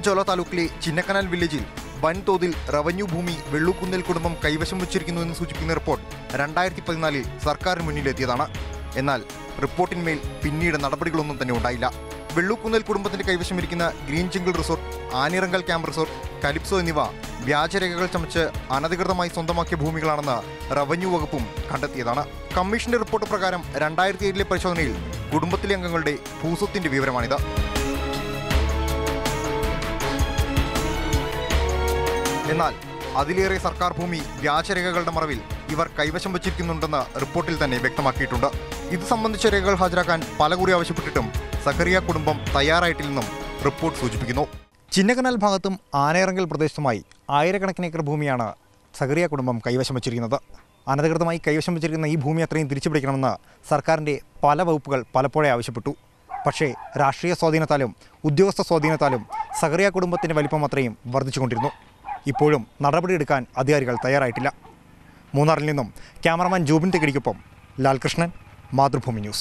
ഉടുമ്പൻചോല താലൂക്കിലെ ചിന്നക്കനാൽ വില്ലേജിൽ വൻതോതിൽ റവന്യൂ ഭൂമി വെള്ളുക്കുന്നിൽ കുടുംബം കൈവശം വച്ചിരിക്കുന്നുവെന്ന് സൂചിപ്പിക്കുന്ന റിപ്പോർട്ട് രണ്ടായിരത്തി പതിനാലിൽ സർക്കാരിന് മുന്നിലെത്തിയതാണ്. എന്നാൽ റിപ്പോർട്ടിന്മേൽ പിന്നീട് നടപടികളൊന്നും തന്നെ ഉണ്ടായില്ല. വെള്ളുക്കുന്നിൽ കുടുംബത്തിന്റെ കൈവശം ഇരിക്കുന്ന green jingle resort Anirangal camp resort Calypso എന്നിവ വ്യാജരേഖകൾ ചമച്ച് അനധികൃതമായി സ്വന്തമാക്കിയ ഭൂമികളാണെന്ന് റവന്യൂ വകുപ്പും കണ്ടെത്തിയതാണ്. കമ്മീഷന്റെ റിപ്പോർട്ട് പ്രകാരം രണ്ടായിരത്തി ഏഴിലെ പരിശോധനയിൽ കുടുംബത്തിലെ അംഗങ്ങളുടെ ഭൂസ്വത്തിന്റെ വിവരമാണിത്. എന്നാൽ അതിലേറെ സർക്കാർ ഭൂമി വ്യാജരേഖകളുടെ മറവിൽ ഇവർ കൈവശം വച്ചിരിക്കുന്നുണ്ടെന്ന് റിപ്പോർട്ടിൽ തന്നെ വ്യക്തമാക്കിയിട്ടുണ്ട്. ഇത് സംബന്ധിച്ച രേഖകൾ ഹാജരാക്കാൻ പലകുറി ആവശ്യപ്പെട്ടിട്ടും സഖറിയ കുടുംബം തയ്യാറായിട്ടില്ലെന്നും റിപ്പോർട്ട് സൂചിപ്പിക്കുന്നു. ചിന്നകനാൽ ഭാഗത്തും ആനയിറങ്കൽ പ്രദേശത്തുമായി ആയിരക്കണക്കിന് ഏക്കർ ഭൂമിയാണ് സഖറിയ കുടുംബം കൈവശം വച്ചിരിക്കുന്നത്. അനധികൃതമായി കൈവശം വച്ചിരിക്കുന്ന ഈ ഭൂമി അത്രയും തിരിച്ചുപിടിക്കണമെന്ന് സർക്കാരിന്റെ പല വകുപ്പുകൾ പലപ്പോഴേ ആവശ്യപ്പെട്ടു. പക്ഷേ രാഷ്ട്രീയ സ്വാധീനത്താലും ഉദ്യോഗസ്ഥ സ്വാധീനത്താലും സഹറിയ കുടുംബത്തിന്റെ വലിപ്പം അത്രയും വർദ്ധിച്ചുകൊണ്ടിരുന്നു. ഇപ്പോഴും നടപടിയെടുക്കാൻ അധികാരികൾ തയ്യാറായിട്ടില്ല. മൂന്നാറിൽ നിന്നും ക്യാമറമാൻ ജൂബിൻ തെക്കിടിക്കൊപ്പം ലാൽകൃഷ്ണൻ മാതൃഭൂമി ന്യൂസ്.